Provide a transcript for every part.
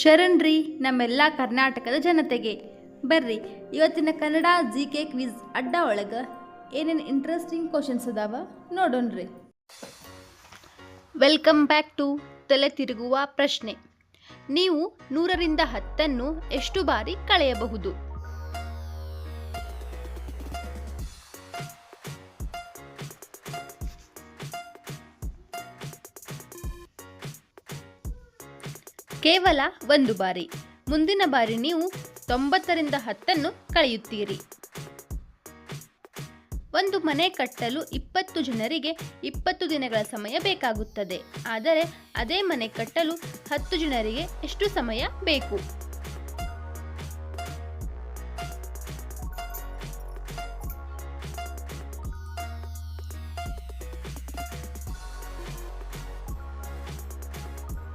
ಶರಣ್ರಿ ನಮ್ಮೆಲ್ಲ ಕರ್ನಾಟಕದ ಜನತೆಗೆ. ಬರ್ರಿ, ಇವತ್ತಿನ ಕನ್ನಡ ಜಿ ಕೆ ಕ್ವಿಜ್ ಅಡ್ಡ ಒಳಗೆ ಏನೇನು ಇಂಟ್ರೆಸ್ಟಿಂಗ್ ಕ್ವಶನ್ಸ್ ಅದಾವ ನೋಡೋಣ್ರಿ ವೆಲ್ಕಮ್ ಬ್ಯಾಕ್ ಟು ತಲೆ ತಿರುಗುವ ಪ್ರಶ್ನೆ. ನೀವು ನೂರರಿಂದ ಹತ್ತನ್ನು ಎಷ್ಟು ಬಾರಿ ಕಳೆಯಬಹುದು? ಕೇವಲ ಒಂದು ಬಾರಿ. ಮುಂದಿನ ಬಾರಿ ನೀವು ತೊಂಬತ್ತರಿಂದ ಹತ್ತನ್ನು ಕಳೆಯುತ್ತೀರಿ. ಒಂದು ಮನೆ ಕಟ್ಟಲು ಇಪ್ಪತ್ತು ಜನರಿಗೆ ಇಪ್ಪತ್ತು ದಿನಗಳ ಸಮಯ ಬೇಕಾಗುತ್ತದೆ. ಆದರೆ ಅದೇ ಮನೆ ಕಟ್ಟಲು ಹತ್ತು ಜನರಿಗೆ ಎಷ್ಟು ಸಮಯ ಬೇಕು?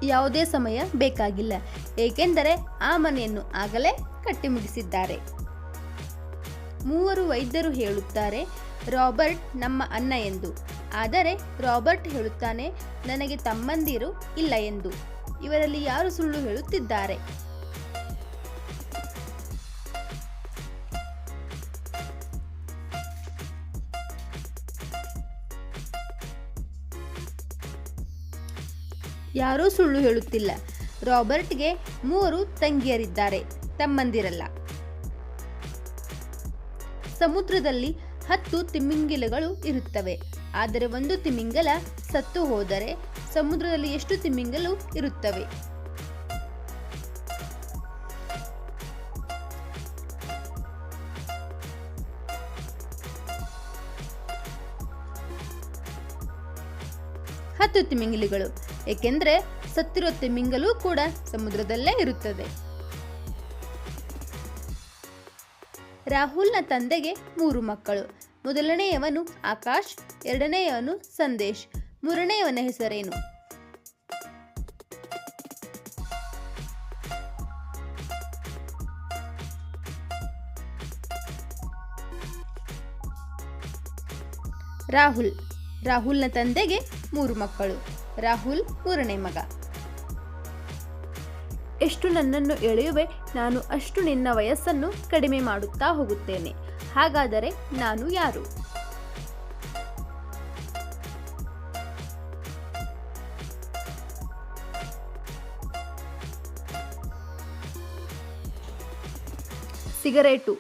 ಯಾವುದೇ ಸಮಯ ಬೇಕಾಗಿಲ್ಲ. ಏಕೆಂದರೆ ಆ ಮನೆಯನ್ನು ಆಗಲೇ ಕಟ್ಟಿ ಮುಗಿಸಿದ್ದಾರೆ. ಮೂವರು ವೈದ್ಯರು ಹೇಳುತ್ತಾರೆ, ರಾಬರ್ಟ್ ನಮ್ಮ ಅನ್ನ ಎಂದು. ಆದರೆ ರಾಬರ್ಟ್ ಹೇಳುತ್ತಾನೆ, ನನಗೆ ತಮ್ಮಂದಿರು ಇಲ್ಲ ಎಂದು. ಇವರಲ್ಲಿ ಯಾರು ಸುಳ್ಳು ಹೇಳುತ್ತಿದ್ದಾರೆ? ಯಾರೂ ಸುಳ್ಳು ಹೇಳುತ್ತಿಲ್ಲ. ರಾಬರ್ಟ್ಗೆ ಮೂವರು ತಂಗಿಯರಿದ್ದಾರೆ. ತಮ್ಮಂದಿರಲ್ಲ. ಸಮುದ್ರದಲ್ಲಿ ಹತ್ತು ತಿಮ್ಮಿಂಗಿಲಗಳು ಇರುತ್ತವೆ. ಆದರೆ ಒಂದು ತಿಮಿಂಗಲ ಸತ್ತು ಹೋದರೆ ಸಮುದ್ರದಲ್ಲಿ ಎಷ್ಟು ತಿಮಿಂಗಲು ಇರುತ್ತವೆ? ಹತ್ತು ತಿಮಿಂಗಿಲಗಳು, ಏಕೆಂದರೆ ಸತ್ತಿರುವ ತಿಮಿಂಗಲು ಕೂಡ ಸಮುದ್ರದಲ್ಲೇ ಇರುತ್ತದೆ. ರಾಹುಲ್ನ ತಂದೆಗೆ ಮೂರು ಮಕ್ಕಳು, ಮೊದಲನೆಯವನು ಆಕಾಶ್, ಎರಡನೆಯವನು ಸಂದೇಶ್, ಮೂರನೆಯವನ ಹೆಸರೇನು? ರಾಹುಲ್, ರಾಹುಲ್ನ ತಂದೆಗೆ ಮೂರು ಮಕ್ಕಳು, ರಾಹುಲ್, ಮೂರನೇ ಮಗ. ಎಷ್ಟು ನನ್ನನ್ನು ಎಳೆಯುವೆ, ನಾನು ಅಷ್ಟು ನಿನ್ನ ವಯಸ್ಸನ್ನು ಕಡಿಮೆ ಮಾಡುತ್ತಾ ಹೋಗುತ್ತೇನೆ. ಹಾಗಾದರೆ ನಾನು ಯಾರು? ಸಿಗರೇಟು.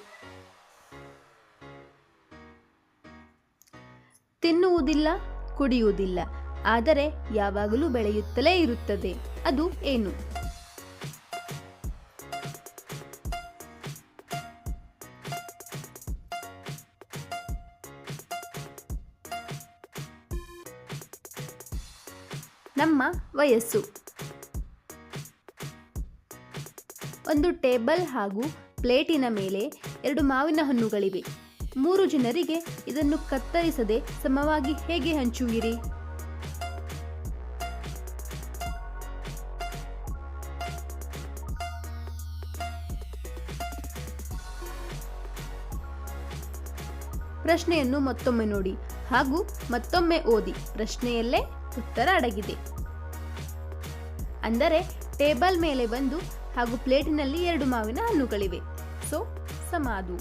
ತಿನ್ನುವುದಿಲ್ಲ, ಕುಡಿಯುವುದಿಲ್ಲ. ಆದರೆ ಯಾವಾಗಲೂ ಬೆಳೆಯುತ್ತಲೇ ಇರುತ್ತದೆ. ಅದು ಏನು? ನಮ್ಮ ವಯಸ್ಸು. ಒಂದು ಟೇಬಲ್ ಹಾಗೂ ಪ್ಲೇಟಿನ ಮೇಲೆ ಎರಡು ಮಾವಿನ ಹಣ್ಣುಗಳಿವೆ. ಮೂರು ಜನರಿಗೆ ಇದನ್ನು ಕತ್ತರಿಸದೆ ಸಮವಾಗಿ ಹೇಗೆ ಹಂಚುವಿರಿ? ಪ್ರಶ್ನೆಯನ್ನು ಮತ್ತೊಮ್ಮೆ ನೋಡಿ ಹಾಗೂ ಮತ್ತೊಮ್ಮೆ ಓದಿ. ಪ್ರಶ್ನೆಯಲ್ಲೇ ಉತ್ತರ ಅಡಗಿದೆ. ಅಂದರೆ ಟೇಬಲ್ ಮೇಲೆ ಬಂದು ಹಾಗೂ ಪ್ಲೇಟಿನಲ್ಲಿ ಎರಡು ಮಾವಿನ ಹಣ್ಣುಗಳಿವೆ. ಸೊ ಸಮಾಧು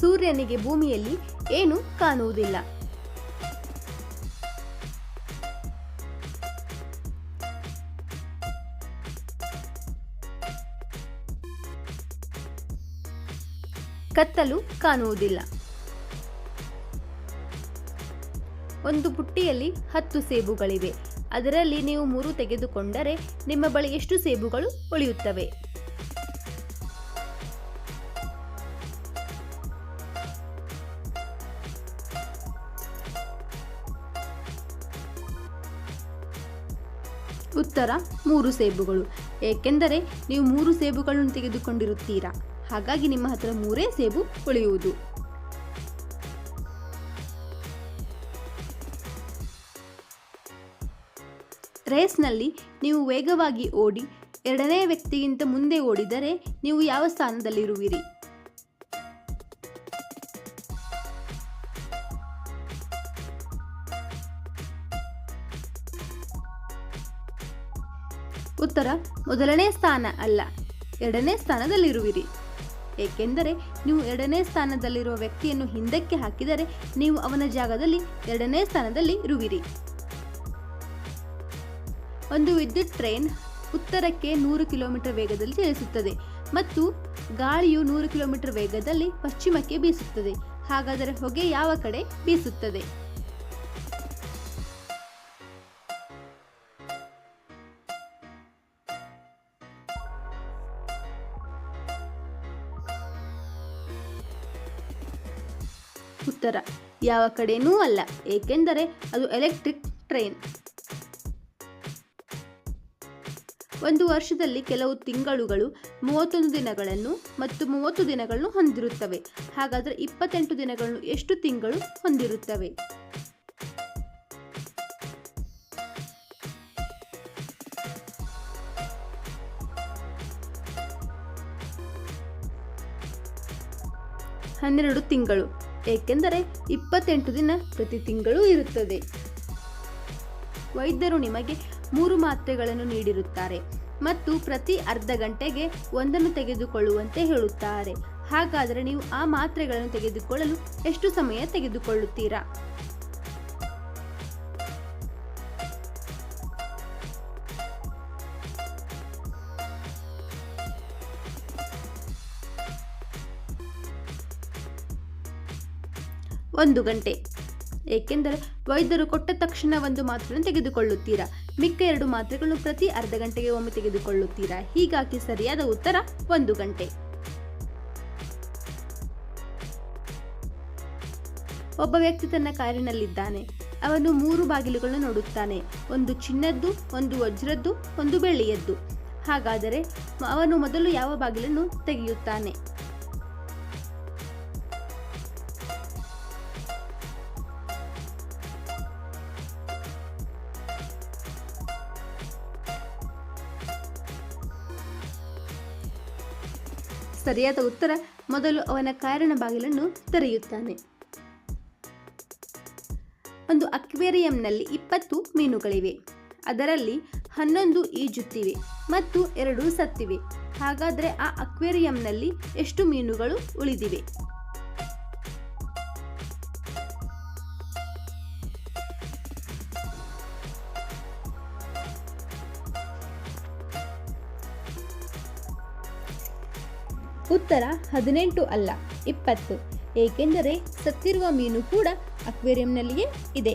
ಸೂರ್ಯನಿಗೆ ಭೂಮಿಯಲ್ಲಿ ಏನು ಕಾಣುವುದಿಲ್ಲ. ಕತ್ತಲು ಕಾಣುವುದಿಲ್ಲ. ಒಂದು ಬುಟ್ಟಿಯಲ್ಲಿ ಹತ್ತು ಸೇಬುಗಳಿವೆ. ಅದರಲ್ಲಿ ನೀವು ಮೂರು ತೆಗೆದುಕೊಂಡರೆ ನಿಮ್ಮ ಬಳಿ ಎಷ್ಟು ಸೇಬುಗಳು ಉಳಿಯುತ್ತವೆ? ಉತ್ತರ, ಮೂರು ಸೇಬುಗಳು. ಏಕೆಂದರೆ ನೀವು ಮೂರು ಸೇಬುಗಳನ್ನು ತೆಗೆದುಕೊಂಡಿರುತ್ತೀರಾ? ಹಾಗಾಗಿ ನಿಮ್ಮ ಹತ್ರ ಮೂರೇ ಸೇಬು ಉಳಿಯುವುದು ರೇಸ್ನಲ್ಲಿ ನೀವು ವೇಗವಾಗಿ ಓಡಿ ಎರಡನೇ ವ್ಯಕ್ತಿಗಿಂತ ಮುಂದೆ ಓಡಿದರೆ ನೀವು ಯಾವ ಸ್ಥಾನದಲ್ಲಿರುವಿರಿ? ಉತ್ತರ, ಮೊದಲನೇ ಸ್ಥಾನ ಅಲ್ಲ, ಎರಡನೇ ಸ್ಥಾನದಲ್ಲಿರುವಿರಿ. ಏಕೆಂದರೆ ನೀವು ಎರಡನೇ ಸ್ಥಾನದಲ್ಲಿರುವ ವ್ಯಕ್ತಿಯನ್ನು ಹಿಂದಕ್ಕೆ ಹಾಕಿದರೆ ನೀವು ಅವನ ಜಾಗದಲ್ಲಿ ಎರಡನೇ ಸ್ಥಾನದಲ್ಲಿ ಇರುವಿರಿ. ಒಂದು ವಿದ್ಯುತ್ ಟ್ರೈನ್ ಉತ್ತರಕ್ಕೆ ನೂರು ಕಿಲೋಮೀಟರ್ ವೇಗದಲ್ಲಿ ಚಲಿಸುತ್ತದೆ ಮತ್ತು ಗಾಳಿಯು ನೂರು ಕಿಲೋಮೀಟರ್ ವೇಗದಲ್ಲಿ ಪಶ್ಚಿಮಕ್ಕೆ ಬೀಸುತ್ತದೆ. ಹಾಗಾದರೆ ಹೊಗೆ ಯಾವ ಕಡೆ ಬೀಸುತ್ತದೆ? ಉತ್ತರ. ಯಾವ ಕಡೆನೂ ಅಲ್ಲ, ಏಕೆಂದರೆ ಅದು ಎಲೆಕ್ಟ್ರಿಕ್ ಟ್ರೈನ್ ಒಂದು ವರ್ಷದಲ್ಲಿ ಕೆಲವು ತಿಂಗಳುಗಳು, ಮೂವತ್ತೊಂದು ದಿನಗಳನ್ನು ಮತ್ತು ಮೂವತ್ತು ದಿನಗಳನ್ನು ಹೊಂದಿರುತ್ತವೆ. ಹಾಗಾದರೆ ಇಪ್ಪತ್ತೆಂಟು ದಿನಗಳನ್ನು ಎಷ್ಟು ತಿಂಗಳು ಹೊಂದಿರುತ್ತವೆ? ಹನ್ನೆರಡು ತಿಂಗಳು. ಏಕೆಂದರೆ ಇಪ್ಪತ್ತೆಂಟು ದಿನ ಪ್ರತಿ ತಿಂಗಳು ಇರುತ್ತದೆ. ವೈದ್ಯರು ನಿಮಗೆ ಮೂರು ಮಾತ್ರೆಗಳನ್ನು ನೀಡಿರುತ್ತಾರೆ ಮತ್ತು ಪ್ರತಿ ಅರ್ಧ ಗಂಟೆಗೆ ಒಂದನ್ನು ತೆಗೆದುಕೊಳ್ಳುವಂತೆ ಹೇಳುತ್ತಾರೆ. ಹಾಗಾದರೆ ನೀವು ಆ ಮಾತ್ರೆಗಳನ್ನು ತೆಗೆದುಕೊಳ್ಳಲು ಎಷ್ಟು ಸಮಯ ತೆಗೆದುಕೊಳ್ಳುತ್ತೀರಾ? ಒಂದು ಗಂಟೆ. ಏಕೆಂದರೆ ವೈದ್ಯರು ಕೊಟ್ಟ ತಕ್ಷಣ ಒಂದು ಮಾತ್ರೆಯನ್ನು ತೆಗೆದುಕೊಳ್ಳುತ್ತೀರಾ? ಮಿಕ್ಕ ಎರಡು ಮಾತ್ರೆಗಳನ್ನು ಪ್ರತಿ ಅರ್ಧ ಗಂಟೆಗೆ ಒಮ್ಮೆ ತೆಗೆದುಕೊಳ್ಳುತ್ತೀರಾ? ಹೀಗಾಗಿ ಸರಿಯಾದ ಉತ್ತರ ಒಂದು ಗಂಟೆ. ಒಬ್ಬ ವ್ಯಕ್ತಿ ತನ್ನ ಕಾರಿನಲ್ಲಿದ್ದಾನೆ. ಅವನು ಮೂರು ಬಾಗಿಲುಗಳನ್ನು ನೋಡುತ್ತಾನೆ. ಒಂದು ಚಿನ್ನದ್ದು, ಒಂದು ವಜ್ರದ್ದು, ಒಂದು ಬೆಳ್ಳಿಯದ್ದು. ಹಾಗಾದರೆ ಅವನು ಮೊದಲು ಯಾವ ಬಾಗಿಲನ್ನು ತೆಗೆಯುತ್ತಾನೆ? ಸರಿಯಾದ ಉತ್ತರ ಮೊದಲು ಅವನ ಕಾರಣ ಬಾಗಿಲನ್ನು ತೆರೆಯುತ್ತಾನೆ. ಒಂದು ಅಕ್ವೇರಿಯಂನಲ್ಲಿ ಇಪ್ಪತ್ತು ಮೀನುಗಳಿವೆ. ಅದರಲ್ಲಿ ಹನ್ನೊಂದು ಈಜುತ್ತಿವೆ ಮತ್ತು ಎರಡು ಸತ್ತಿವೆ. ಹಾಗಾದರೆ ಆ ಅಕ್ವೇರಿಯಂನಲ್ಲಿ ಎಷ್ಟು ಮೀನುಗಳು ಉಳಿದಿವೆ? ಉತ್ತರ ಹದಿನೆಂಟು ಅಲ್ಲ ಇಪ್ಪತ್ತು. ಏಕೆಂದರೆ ಸತ್ತಿರುವ ಮೀನು ಕೂಡ ಅಕ್ವೇರಿಯಂನಲ್ಲಿಯೇ ಇದೆ.